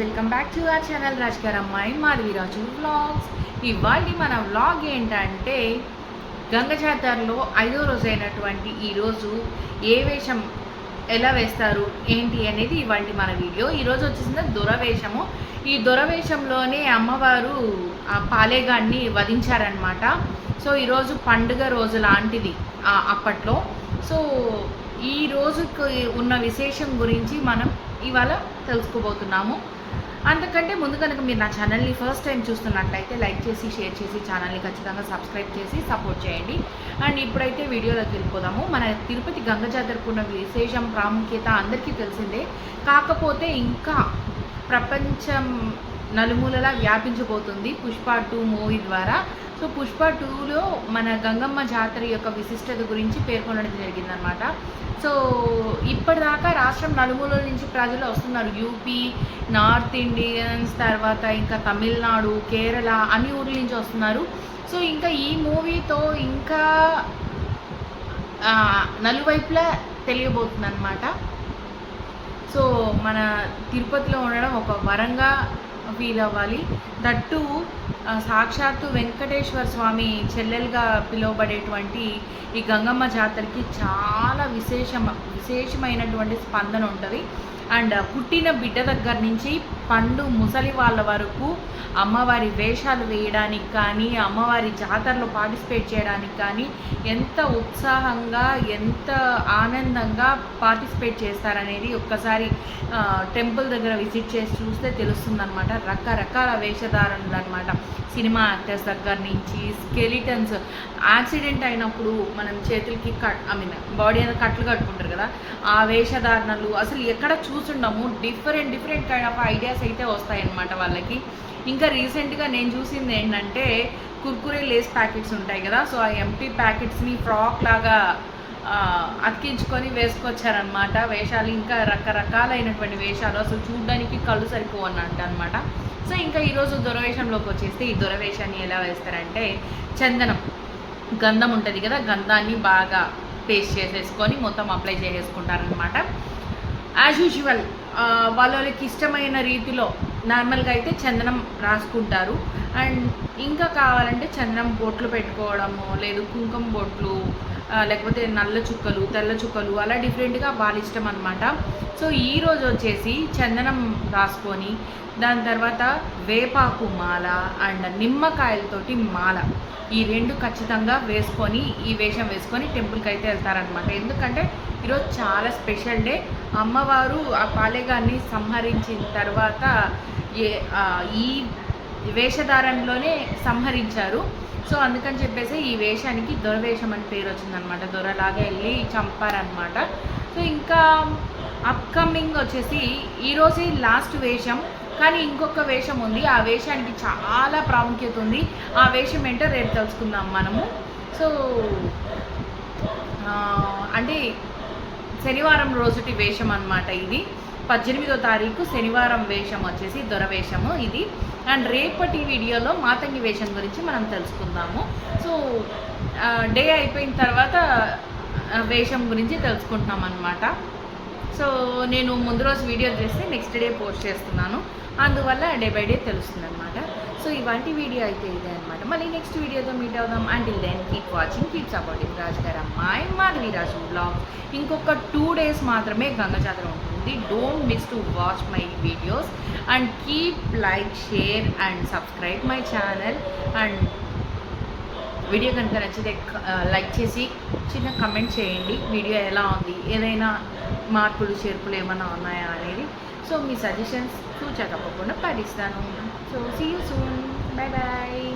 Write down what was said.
Welcome back to our channel రాజ్గార్ అమ్మాయి Madhaviraju vlogs ఇవాళ మన వ్లాగ్ ఏంటంటే గంగ జాతరలో ఐదో రోజు అయినటువంటి ఈరోజు ఏ వేషం ఎలా వేస్తారు ఏంటి అనేది ఇవాళ మన వీడియో. ఈరోజు వచ్చేసింది దొరవేషము ఈ దొరవేషంలోనే అమ్మవారు ఆ పాలేగాన్ని వధించారనమాట సో ఈరోజు పండుగ రోజు లాంటిది అప్పట్లో. సో ఈ రోజుకి ఉన్న విశేషం గురించి మనం ఇవాళ తెలుసుకోబోతున్నాము. అంతకంటే ముందు కనుక మీరు నా ఛానల్ని ఫస్ట్ టైం చూస్తున్నట్లయితే లైక్ చేసి షేర్ చేసి ఛానల్ని ఖచ్చితంగా సబ్స్క్రైబ్ చేసి సపోర్ట్ చేయండి. అండ్ ఇప్పుడైతే వీడియోలోకి వెళ్ళిపోదాము. మన తిరుపతి గంగ జాతరకున్న విశేషం ప్రాముఖ్యత అందరికీ తెలిసిందే. కాకపోతే ఇంకా ప్రపంచం నలుమూలలా వ్యాపించబోతుంది పుష్ప టూ మూవీ ద్వారా. సో పుష్ప టూలో మన గంగమ్మ జాతర యొక్క విశిష్టత గురించి పేర్కొనడం జరిగిందనమాట సో ఇప్పటిదాకా రాష్ట్రం నలుమూలల నుంచి ప్రజలు వస్తున్నారు. యూపీ నార్త్ ఇండియన్స్ తర్వాత ఇంకా తమిళనాడు కేరళ అన్ని ఊర్ల నుంచి వస్తున్నారు. సో ఇంకా ఈ మూవీతో ఇంకా నలువైపులా తెలియబోతుంది అనమాట సో మన తిరుపతిలో ఉండడం ఒక వరంగా ఫీల్ అవ్వాలి. దట్టు సాక్షాత్తు వెంకటేశ్వర స్వామి చెల్లెలుగా పిలువబడేటువంటి ఈ గంగమ్మ జాతరకి చాలా విశేషం విశేషమైనటువంటి స్పందన ఉంటుంది. అండ్ పుట్టిన బిడ్డ దగ్గర నుంచి పండు ముసలి వాళ్ళ వరకు అమ్మవారి వేషాలు వేయడానికి కానీ అమ్మవారి జాతరలో పార్టిసిపేట్ చేయడానికి కానీ ఎంత ఉత్సాహంగా ఎంత ఆనందంగా పార్టిసిపేట్ చేస్తారనేది ఒక్కసారి టెంపుల్ దగ్గర విజిట్ చేసి చూస్తే తెలుస్తుందన్నమాట. రకరకాల వేషధారణలు అనమాట సినిమా యాక్టర్స్ దగ్గర నుంచి స్కెలిటన్స్. యాక్సిడెంట్ అయినప్పుడు మనం చేతులకి కట్ ఐ మీన్ బాడీ అనేది కట్లు కట్టుకుంటారు కదా ఆ వేషధారణలు అసలు ఎక్కడ చూసుండము different different kind of ideas అయితే వస్తాయన్నమాట వాళ్ళకి. ఇంకా రీసెంట్గా నేను చూసింది ఏంటంటే కుర్కురే లేస్ ప్యాకెట్స్ ఉంటాయి కదా సో ఆ ఎంటీ ప్యాకెట్స్ని ఫ్రాక్ లాగా అతికించుకొని వేసుకొచ్చారనమాట వేషాలు ఇంకా రకరకాలైనటువంటి వేషాలు అసలు చూడడానికి కళ్ళు సరిపోవన్నట్టు అనమాట సో ఇంకా ఈరోజు దొరవేషంలోకి వచ్చేస్తే ఈ దొరవేషాన్ని ఎలా వేస్తారంటే చందనం గంధం ఉంటుంది కదా గంధాన్ని బాగా పేస్ట్ చేసేసుకొని మొత్తం అప్లై చేసేసుకుంటారనమాట యాజ్ యూజువల్ వాళ్ళ వాళ్ళకి ఇష్టమైన రీతిలో నార్మల్గా అయితే చందనం రాసుకుంటారు. అండ్ ఇంకా కావాలంటే చందనం బొట్లు పెట్టుకోవడము లేదు కుంకుమ బొట్లు లేకపోతే నల్ల చుక్కలు తెల్ల చుక్కలు అలా డిఫరెంట్గా వాళ్ళ ఇష్టం అనమాట సో ఈరోజు వచ్చేసి చందనం రాసుకొని దాని తర్వాత వేపాకు మాల అండ్ నిమ్మకాయలతోటి మాల. ఈ రెండు ఖచ్చితంగా వేసుకొని ఈ వేషం వేసుకొని టెంపుల్కి అయితే వెళ్తారనమాట ఎందుకంటే ఈరోజు చాలా స్పెషల్ డే. అమ్మవారు ఆ పాలేగాన్ని సంహరించిన తర్వాత ఏ ఈ వేషధారణలోనే సంహరించారు. సో అందుకని చెప్పేసి ఈ వేషానికి దొరవేషం అని పేరు వచ్చిందనమాట దొరలాగా వెళ్ళి చంపారనమాట సో ఇంకా అప్కమింగ్ వచ్చేసి ఈరోజు లాస్ట్ వేషం. కానీ ఇంకొక వేషం ఉంది. ఆ వేషానికి చాలా ప్రాముఖ్యత ఉంది. ఆ వేషం ఏంటో రేపు తెలుసుకుందాం మనము. సో అంటే శనివారం రోజుటి వేషం అనమాట ఇది. పద్దెనిమిదో తారీఖు శనివారం వేషం వచ్చేసి దొరవేషము ఇది. అండ్ రేపటి వీడియోలో మాతంగి వేషం గురించి మనం తెలుసుకుందాము. సో డే అయిపోయిన తర్వాత వేషం గురించి తెలుసుకుంటున్నాం అనమాట సో నేను ముందు రోజు వీడియో చేస్తే నెక్స్ట్ డే పోస్ట్ చేస్తున్నాను. అందువల్ల డే బై డే తెలుస్తుంది అనమాట సో ఇవాంటి వీడియో అయితే ఇదే అనమాట మళ్ళీ నెక్స్ట్ వీడియోతో మీట్ అవుదాం. And then keep watching keep supporting Raju గారు అమ్మాయి మాధవి రాజు బ్లాగ్ ఇంకొక టూ డేస్ మాత్రమే గంగ జాతర ఉంటుంది. Don't miss to watch my videos and keep like share and subscribe my channel and video కనుక నచ్చితే uh, లైక్ చేసి చిన్న కమెంట్ చేయండి. వీడియో ఎలా ఉంది? ఏదైనా మార్పులు చేర్పులు ఏమైనా ఉన్నాయా అనేది? సో మీ సజెషన్స్ చూచా తప్పకుండా పాటిస్తాను so see you soon bye bye